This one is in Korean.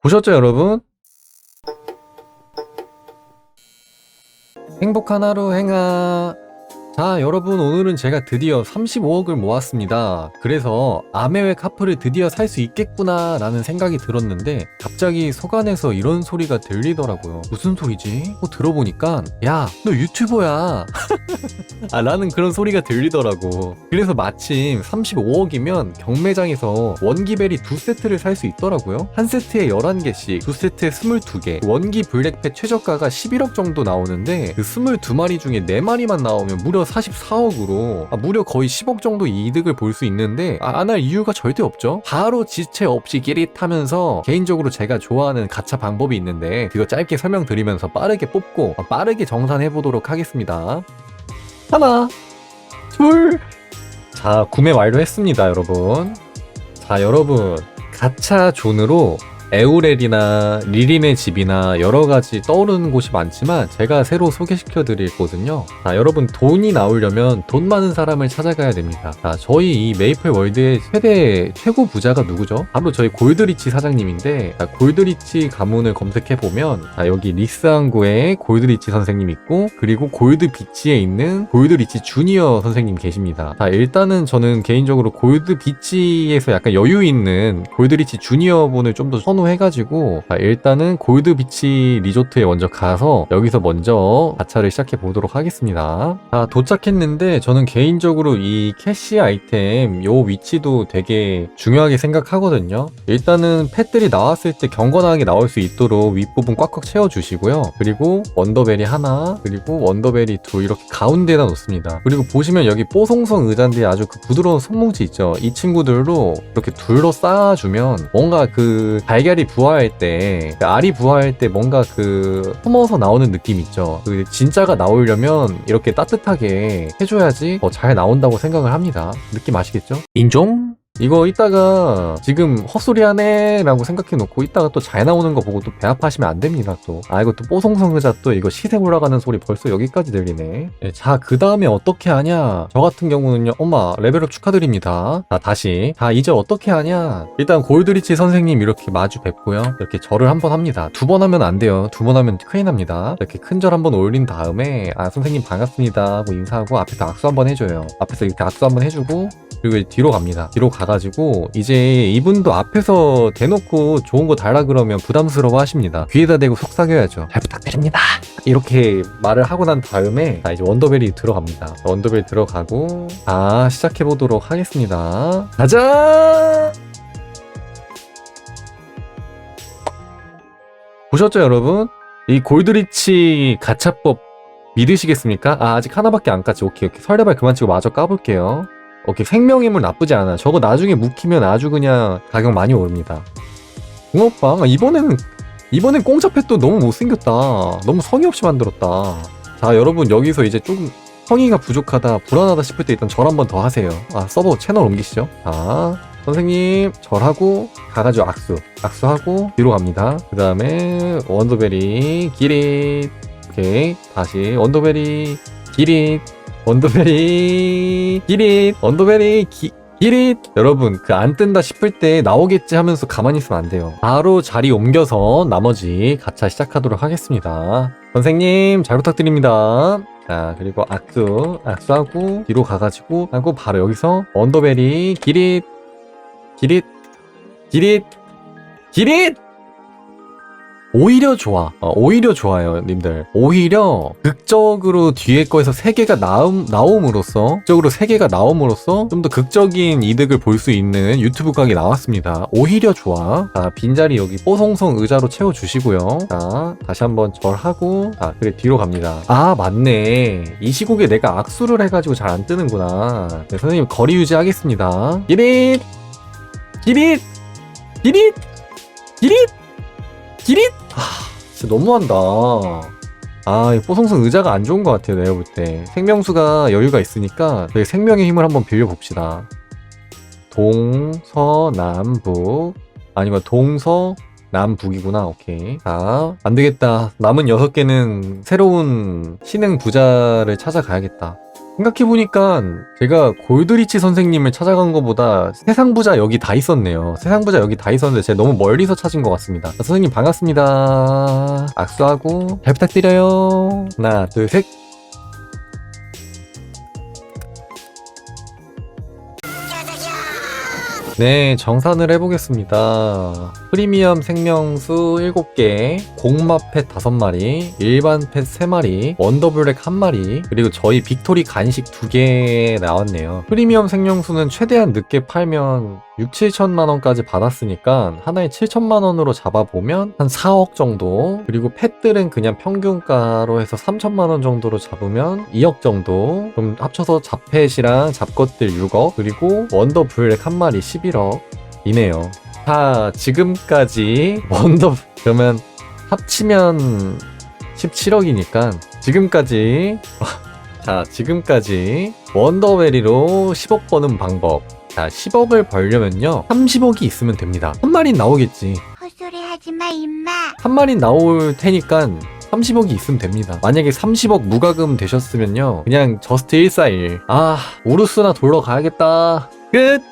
보셨죠, 여러분? 행복한 하루 행하. 자, 여러분, 오늘은 제가 드디어 35억을 모았습니다. 그래서 아메웨 카프를 드디어 살 수 있겠구나 라는 생각이 들었는데, 갑자기 소간에서 이런 소리가 들리더라고요. 무슨 소리지? 어, 들어보니까, 야, 너 유튜버야. 아, 라는 그런 소리가 들리더라고. 그래서 마침 35억이면 경매장에서 원기벨이 두 세트를 살 수 있더라고요. 한 세트에 11개씩, 두 세트에 22개. 원기 블랙펫 최저가가 11억 정도 나오는데, 그 22마리 중에 4마리만 나오면 무려 44억으로, 아, 무려 거의 10억 정도 이득을 볼 수 있는데, 아, 안 할 이유가 절대 없죠. 바로 지체 없이 끼릿하면서, 개인적으로 제가 좋아하는 가차 방법이 있는데, 그거 짧게 설명드리면서 빠르게 뽑고, 아, 빠르게 정산해 보도록 하겠습니다. 하나, 둘. 자, 구매 완료했습니다, 여러분. 자, 여러분. 가차 존으로 에우렐이나 리린의 집이나 여러 가지 떠오르는 곳이 많지만 제가 새로 소개시켜 드리거든요. 자, 여러분 돈이 나오려면 돈 많은 사람을 찾아가야 됩니다. 자, 저희 이 메이플 월드의 최대 최고 부자가 누구죠? 바로 저희 골드리치 사장님인데 자, 골드리치 가문을 검색해 보면 자, 여기 리스항구에 골드리치 선생님 있고 그리고 골드 비치에 있는 골드리치 주니어 선생님 계십니다. 자, 일단은 저는 개인적으로 골드 비치에서 약간 여유 있는 골드리치 주니어 분을 좀 더 선호 해가지고 자, 일단은 골드 비치 리조트에 먼저 가서 여기서 먼저 가차를 시작해 보도록 하겠습니다. 자, 도착했는데 저는 개인적으로 이 캐시 아이템 요 위치도 되게 중요하게 생각하거든요. 일단은 펫들이 나왔을 때 경건하게 나올 수 있도록 윗부분 꽉꽉 채워주시고요. 그리고 원더벨이 하나, 그리고 원더벨이 둘 이렇게 가운데에다 놓습니다. 그리고 보시면 여기 뽀송송 의자인데 아주 그 부드러운 손뭉치 있죠. 이 친구들로 이렇게 둘러 쌓아주면 뭔가 그 달걀 이 부화할 때, 그 알이 부화할 때 뭔가 그 숨어서 나오는 느낌 있죠. 그 진짜가 나오려면 이렇게 따뜻하게 해줘야지 더 잘 나온다고 생각을 합니다. 느낌 아시겠죠? 인종? 이거 이따가 지금 헛소리 하네 라고 생각해 놓고 이따가 또 잘 나오는 거 보고 또배 아파하시면 안 됩니다 또. 아 이거 또 뽀송송 의자 또 이거 시세 올라가는 소리 벌써 여기까지 들리네. 네, 자그 다음에 어떻게 하냐? 저 같은 경우는요 엄마 레벨업 축하드립니다. 자 다시 자 이제 어떻게 하냐? 일단 골드리치 선생님 이렇게 마주 뵙고요. 이렇게 절을 한 번 합니다. 두 번 하면 안 돼요. 두 번 하면 큰일 납니다. 이렇게 큰 절 한 번 올린 다음에 아 선생님 반갑습니다 하고 인사하고 앞에서 악수 한 번 해줘요. 앞에서 이렇게 악수 한 번 해주고 그리고 뒤로 갑니다. 뒤로 가가지고 이제 이분도 앞에서 대놓고 좋은 거 달라 그러면 부담스러워 하십니다. 귀에다 대고 속삭여야죠. 잘 부탁드립니다. 이렇게 말을 하고 난 다음에 자, 이제 원더벨이 들어갑니다. 원더벨 들어가고 자 시작해 보도록 하겠습니다. 가자. 보셨죠 여러분? 이 골드리치 가차법 믿으시겠습니까? 아 아직 하나밖에 안 깠지. 오케이 오케이 설레발 그만 치고 마저 까볼게요. 오케이 생명임을 나쁘지 않아. 저거 나중에 묵히면 아주 그냥 가격 많이 오릅니다. 붕어빵 아, 이번에는 이번엔 펫도 너무 못생겼다. 너무 성의 없이 만들었다. 자 여러분 여기서 이제 조금 성의가 부족하다 불안하다 싶을 때 일단 절 한 번 더 하세요. 아 서버 채널 옮기시죠. 자 선생님 절하고 가가지고 악수 악수하고 뒤로 갑니다. 그 다음에 원더베리 기릿 오케이 다시 원더베리 기릿 원더베리 기릿 원더베리 기 기릿. 여러분 그 안 뜬다 싶을 때 나오겠지 하면서 가만히 있으면 안 돼요. 바로 자리 옮겨서 나머지 가차 시작하도록 하겠습니다. 선생님 잘 부탁드립니다. 자 그리고 악수 악수하고 뒤로 가가지고 하고 바로 여기서 원더베리 기릿 기릿 기릿 기릿 오히려 좋아. 어, 오히려 좋아요, 님들. 오히려 극적으로 뒤에 거에서 세 개가 나옴, 나옴으로써, 극적으로 세 개가 나옴으로써 좀 더 극적인 이득을 볼 수 있는 유튜브 각이 나왔습니다. 오히려 좋아. 자, 빈자리 여기 뽀송송 의자로 채워주시고요. 자, 다시 한번 절하고, 자, 그래, 뒤로 갑니다. 아, 맞네. 이 시국에 내가 악수를 해가지고 잘 안 뜨는구나. 네, 선생님, 거리 유지하겠습니다. 기릿! 기릿! 기릿! 기릿! 기릿! 아, 진짜 너무한다. 아, 이 뽀송송 의자가 안 좋은 것 같아요, 내가 볼 때. 생명수가 여유가 있으니까 저희 생명의 힘을 한번 빌려봅시다. 동 서 남 북 아니면 동서 남북이구나, 오케이. 자, 안 되겠다. 남은 여섯 개는 새로운 신흥 부자를 찾아가야겠다. 생각해보니까 제가 골드리치 선생님을 찾아간 것보다 세상부자 여기 다 있었네요. 세상부자 여기 다 있었는데 제가 너무 멀리서 찾은 것 같습니다. 자, 선생님 반갑습니다. 악수하고 잘 부탁드려요. 하나, 둘, 셋. 네, 정산을 해보겠습니다. 프리미엄 생명수 7개, 공마 펫 5마리, 일반 펫 3마리, 원더블랙 1마리, 그리고 저희 빅토리 간식 2개 나왔네요. 프리미엄 생명수는 최대한 늦게 팔면 6, 7천만 원까지 받았으니까 하나에 7천만 원으로 잡아보면 한 4억 정도 그리고 펫들은 그냥 평균가로 해서 3천만 원 정도로 잡으면 2억 정도. 그럼 합쳐서 잡펫이랑 잡것들 6억 그리고 원더 블랙 한 마리 11억 이네요. 자 지금까지 원더 그러면 합치면 17억이니까 지금까지 자 지금까지 원더베리로 10억 버는 방법 자 10억을 벌려면요 30억이 있으면 됩니다 한 마리 나오겠지 헛소리 하지 마, 임마. 한 마리 나올 테니까 30억이 있으면 됩니다. 만약에 30억 무과금 되셨으면요. 그냥 저스트 141. 아, 오르스나 돌러 가야겠다. 끝!